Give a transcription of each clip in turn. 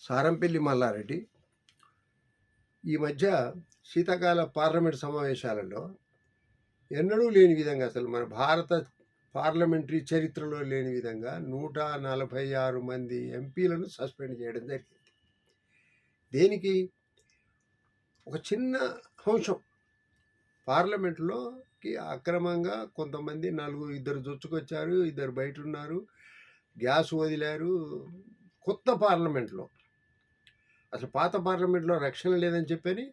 సారంపల్లి మల్లారెడ్డి. ఈ మధ్య శీతాకాల పార్లమెంట్ సమావేశాలలో ఎన్నడూ లేని విధంగా అసలు మన భారత పార్లమెంటరీ చరిత్రలో లేని విధంగా నూట నలభై ఆరు మంది ఎంపీలను సస్పెండ్ చేయడం జరిగింది. దేనికి? ఒక చిన్న అంశం. పార్లమెంట్లోకి అక్రమంగా కొంతమంది నలుగురు ఇద్దరు జొచ్చుకొచ్చారు ఇద్దరు బయట ఉన్నారు గ్యాస్ వదిలారు. కొత్త పార్లమెంట్లో అసలు పాత పార్లమెంట్లో రక్షణ లేదని చెప్పని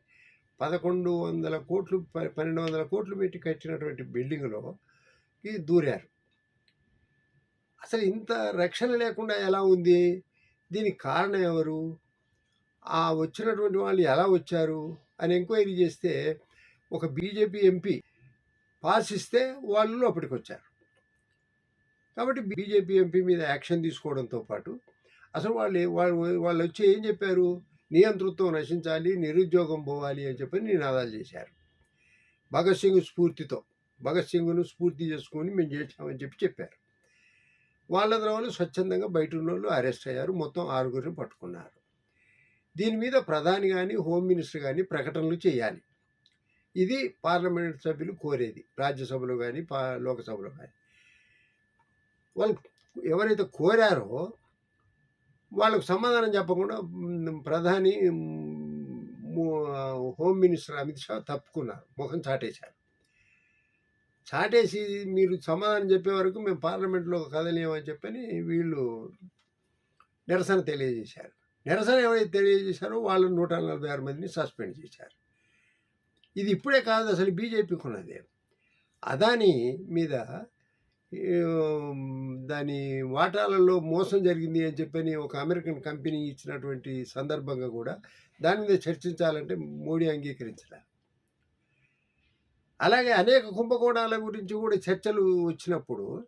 పదకొండు వందల కోట్లు ప- పన్నెండు వందల కోట్లు పెట్టి కట్టినటువంటి బిల్డింగ్లోకి దూరారు. అసలు ఇంత రక్షణ లేకుండా ఎలా ఉంది? దీనికి కారణం ఎవరు? ఆ వచ్చినటువంటి వాళ్ళు ఎలా వచ్చారు? అని ఎంక్వైరీ చేస్తే ఒక బీజేపీ ఎంపీ పాస్ ఇస్తే వాళ్ళు లోపలికి వచ్చారు కాబట్టి బీజేపీ ఎంపీ మీద యాక్షన్ తీసుకోవడంతో పాటు అసలు వాళ్ళు వాళ్ళు వాళ్ళు వచ్చి ఏం చెప్పారు? నియంతృత్వం నశించాలి నిరుద్యోగం పోవాలి అని చెప్పి నినాదాలు చేశారు. భగత్ సింగ్ స్ఫూర్తితో భగత్ సింగ్ను స్ఫూర్తి చేసుకొని మేము చేసామని చెప్పి చెప్పారు. వాళ్ళ వాళ్ళు స్వచ్ఛందంగా బయట ఉన్న వాళ్ళు అరెస్ట్ అయ్యారు. మొత్తం ఆరుగురిని పట్టుకున్నారు. దీని మీద ప్రధాని కానీ హోమ్ మినిస్టర్ కానీ ప్రకటనలు చేయాలి. ఇది పార్లమెంట్ సభ్యులు కోరేది రాజ్యసభలో కానీ పా లోకసభలో కానీ వాళ్ళు ఎవరైతే కోరారో వాళ్ళకు సమాధానం చెప్పకుండా ప్రధాని హోమ్ మినిస్టర్ అమిత్ షా తప్పుకున్నారు. ముఖం చాటేశారు. చాటేసి మీరు సమాధానం చెప్పే వరకు మేము పార్లమెంట్లో కదలేమని చెప్పని వీళ్ళు నిరసన తెలియజేశారు. నిరసన ఎవరైతే తెలియజేశారో వాళ్ళు నూట నలభై ఆరు మందిని సస్పెండ్ చేశారు. ఇది ఇప్పుడే కాదు అసలు బీజేపీకి ఉన్నది అదాని మీద దాని వాటాలలో మోసం జరిగింది అని చెప్పని ఒక అమెరికన్ కంపెనీ ఇచ్చినటువంటి సందర్భంగా కూడా దాని మీద చర్చించాలంటే మోడీ అంగీకరించలే. అలాగే అనేక కుంభకోణాల గురించి కూడా చర్చలు వచ్చినప్పుడు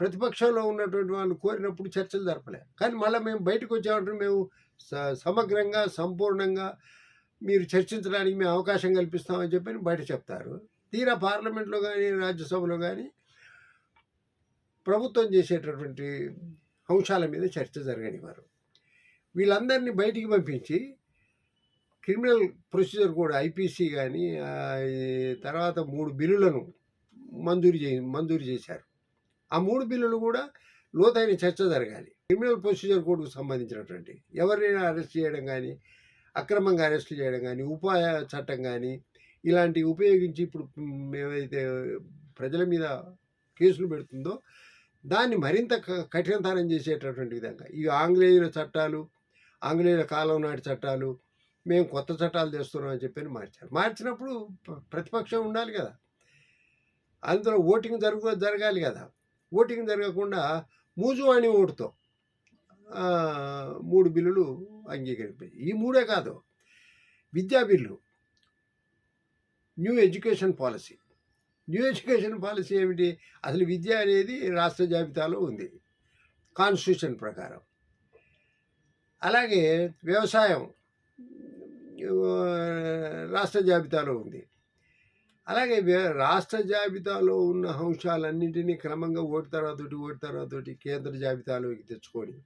ప్రతిపక్షంలో ఉన్నటువంటి వాళ్ళు కోరినప్పుడు చర్చలు జరపలే. కానీ మళ్ళీ మేము బయటకు వచ్చామంటే మేము స- సమగ్రంగా సంపూర్ణంగా మీరు చర్చించడానికి మేము అవకాశం కల్పిస్తామని చెప్పి బయట చెప్తారు. తీరా పార్లమెంట్లో కానీ రాజ్యసభలో కానీ ప్రభుత్వం చేసేటటువంటి అంశాల మీద చర్చ జరగనివారు వీళ్ళందరినీ బయటికి పంపించి క్రిమినల్ ప్రొసీజర్ కూడా ఐపీసీ కానీ తర్వాత మూడు బిల్లులను మంజూరు చే మంజూరు చేశారు. ఆ మూడు బిల్లులు కూడా లోతైన చర్చ జరగాలి. క్రిమినల్ ప్రొసీజర్ కోడ్కు సంబంధించినటువంటి ఎవరినైనా అరెస్ట్ చేయడం కానీ అక్రమంగా అరెస్ట్ చేయడం కానీ ఉపాయ చట్టం కానీ ఇలాంటివి ఉపయోగించి ఇప్పుడు ఏవైతే ప్రజల మీద కేసులు పెడుతుందో దాన్ని మరింత క- కఠినతరం చేసేటటువంటి విధంగా. ఈ ఆంగ్లేయుల చట్టాలు ఆంగ్లేయుల కాలం నాటి చట్టాలు మేము కొత్త చట్టాలు తెస్తున్నాం అని చెప్పి మార్చారు. మార్చినప్పుడు ప్రతిపక్షం ఉండాలి కదా. అందులో ఓటింగ్ జరుగు జరగాలి కదా. ఓటింగ్ జరగకుండా మూజువాణి ఓటుతో మూడు బిల్లులు అంగీకరించాయి ఈ మూడే కాదు విద్యా bill new education policy. New education policy ఏమిటి? అసలు విద్య అనేది రాష్ట్ర జాబితాలో ఉంది. కాన్స్టిట్యూషన్ ప్రకారం. అలాగే వ్యవసాయం రాష్ట్ర జాబితాలో ఉంది. అలాగే రాష్ట్ర జాబితాలో ఉన్న అంశాలన్నింటినీ క్రమంగా ఓటు తర్వాత ఓటు తర్వాత కేంద్ర జాబితాలోకి తెచ్చుకొని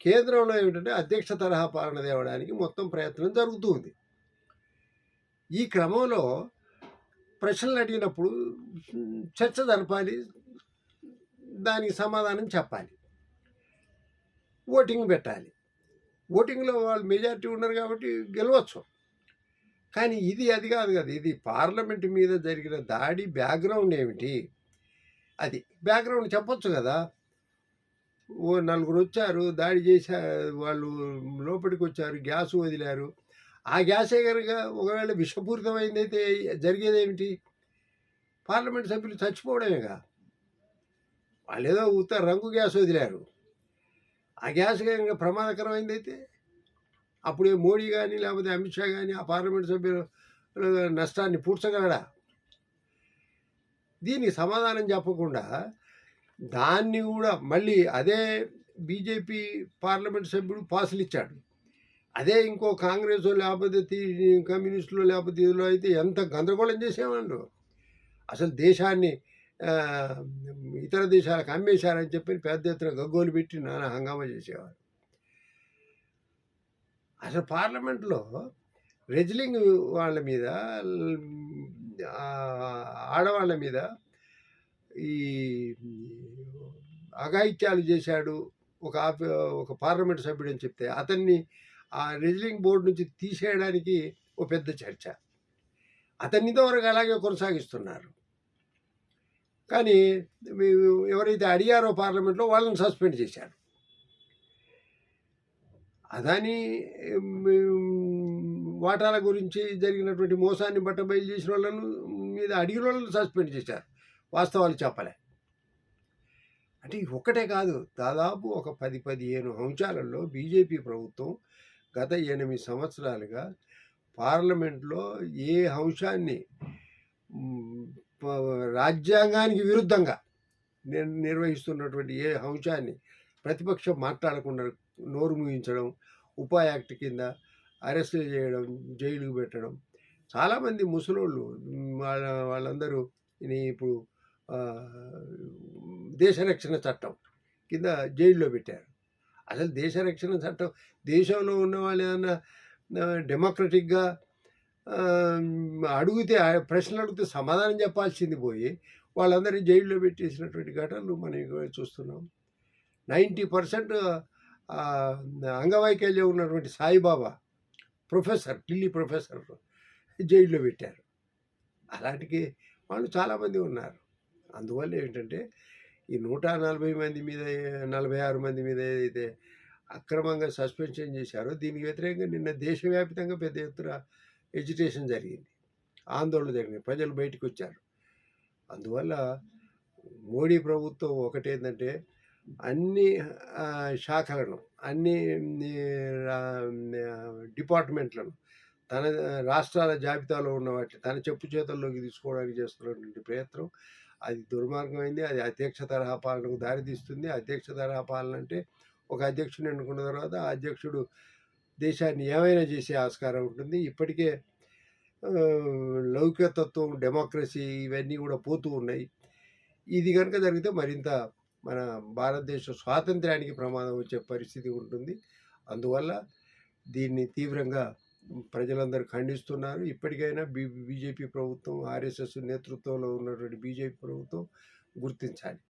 కేంద్రంలో ఏమిటంటే అధ్యక్ష తరహా పాలన తేవడానికి మొత్తం ప్రయత్నం జరుగుతుంది ఈ క్రమంలో ప్రశ్నలు అడిగినప్పుడు చర్చ జరపాలి దానికి సమాధానం చెప్పాలి. ఓటింగ్ పెట్టాలి. ఓటింగ్లో వాళ్ళు మెజారిటీ ఉన్నారు కాబట్టి గెలవచ్చు. కానీ ఇది అది కాదు కదా ఇది పార్లమెంట్ మీద జరిగిన దాడి బ్యాక్గ్రౌండ్ ఏమిటి? అది బ్యాక్గ్రౌండ్ చెప్పొచ్చు కదా. ఓ నలుగురు వచ్చారు దాడి చేశా వాళ్ళు లోపలికి వచ్చారు గ్యాస్ వదిలారు. ఆ గ్యాసే కనుక ఒకవేళ విషపూరితమైందైతే జరిగేది ఏమిటి పార్లమెంట్ సభ్యులు చచ్చిపోవడమేగా? వాళ్ళు ఏదో ఉత్తర రంగు గ్యాస్ వదిలారు. ఆ గ్యాస్ కనుక ప్రమాదకరమైందైతే? అప్పుడే మోడీ కానీ లేకపోతే అమిత్ షా కానీ ఆ పార్లమెంట్ సభ్యులు నష్టాన్ని పూడ్చగలడా? దీనికి సమాధానం చెప్పకుండా దాన్ని కూడా మళ్ళీ అదే బీజేపీ పార్లమెంట్ సభ్యుడు పాసులు ఇచ్చాడు అదే ఇంకో కాంగ్రెస్ లేకపోతే కమ్యూనిస్టులు లేకపోతే ఇదిలో అయితే ఎంత గందరగోళం చేసేవాళ్ళు. అసలు దేశాన్ని ఇతర దేశాలకు అమ్మేశారని చెప్పి పెద్ద ఎత్తున గగ్గోలు పెట్టి నానా హంగామా చేసేవారు. అసలు పార్లమెంట్లో రెజ్లింగ్ వాళ్ళ మీద ఆడవాళ్ళ మీద ఈ అఘాయిత్యాలు చేశాడు ఒక ఒక పార్లమెంట్ సభ్యుడు అని చెప్తే అతన్ని ఆ రెజ్లింగ్ బోర్డు నుంచి తీసేయడానికి ఒక పెద్ద చర్చ. అతన్ని వరకు అలాగే కొనసాగిస్తున్నారు. కానీ ఎవరైతే అడిగారో పార్లమెంట్లో వాళ్ళని సస్పెండ్ చేశారు. అదాని వాటాల గురించి జరిగినటువంటి మోసాన్ని బట్టబయలు చేసిన వాళ్ళను మీద అడిగిన వాళ్ళని సస్పెండ్ చేశారు. వాస్తవాలు చెప్పలే. అంటే ఒక్కటే కాదు. దాదాపు ఒక పది పదిహేను అంశాలలో బీజేపీ ప్రభుత్వం గత ఎనిమిది సంవత్సరాలుగా పార్లమెంట్లో ఏ అంశాన్ని రాజ్యాంగానికి విరుద్ధంగా నిర్వహిస్తున్నటువంటి ఏ అంశాన్ని ప్రతిపక్షం మాట్లాడకుండా నోరు ముగించడం ఉపా యాక్ట్ కింద అరెస్టులు చేయడం జైలుకు పెట్టడం చాలామంది ముసలోళ్ళు వాళ్ళ వాళ్ళందరూ ఇప్పుడు దేశ రక్షణ చట్టం కింద జైల్లో పెట్టారు. అసలు దేశ రక్షణ చట్టం దేశంలో ఉన్న వాళ్ళు ఏదన్నా డెమోక్రటిక్గా అడిగితే ప్రశ్నలు అడిగితే సమాధానం చెప్పాల్సింది పోయి వాళ్ళందరినీ జైల్లో పెట్టేసినటువంటి ఘటనలు మనం చూస్తున్నాం. నైంటీ పర్సెంట్ అంగవైకల్యం ఉన్నటువంటి సాయిబాబా ప్రొఫెసర్ ఢిల్లీ ప్రొఫెసర్ జైల్లో పెట్టారు. అలాంటికి వాళ్ళు చాలామంది ఉన్నారు. అందువల్ల ఏంటంటే ఈ నూట నలభై మంది మీద నలభై ఆరు మంది మీద ఏదైతే అక్రమంగా సస్పెన్షన్ చేశారో దీనికి వ్యతిరేకంగా నిన్న దేశవ్యాప్తంగా పెద్ద ఎత్తున ఎడ్యుటేషన్ జరిగింది. ఆందోళన జరిగింది. ప్రజలు బయటకు వచ్చారు. అందువల్ల మోడీ ప్రభుత్వం ఒకటేంటంటే అన్ని శాఖలను అన్ని డిపార్ట్మెంట్లను తన రాష్ట్రాల జాబితాలో ఉన్న వాటిని తన చెప్పు చేతుల్లోకి తీసుకోవడానికి చేస్తున్నటువంటి ప్రయత్నం అది దుర్మార్గమైంది అది అధ్యక్ష తరహా పాలనకు దారితీస్తుంది అధ్యక్ష తరహా పాలన అంటే ఒక అధ్యక్షుని ఎన్నుకున్న తర్వాత ఆ అధ్యక్షుడు దేశాన్ని ఏమైనా చేసే ఆస్కారం ఉంటుంది. ఇప్పటికే లౌకికతత్వం డెమోక్రసీ ఇవన్నీ కూడా పోతూ ఉన్నాయి. ఇది కనుక జరిగితే మరింత మన భారతదేశ స్వాతంత్ర్యానికి ప్రమాదం వచ్చే పరిస్థితి ఉంటుంది. అందువల్ల దీన్ని తీవ్రంగా ప్రజలందరూ ఖండిస్తున్నారు. ఇప్పటికైనా బీ బీజేపీ ప్రభుత్వం ఆర్ఎస్ఎస్ నేతృత్వంలో ఉన్నటువంటి బీజేపీ ప్రభుత్వం గుర్తించాలి.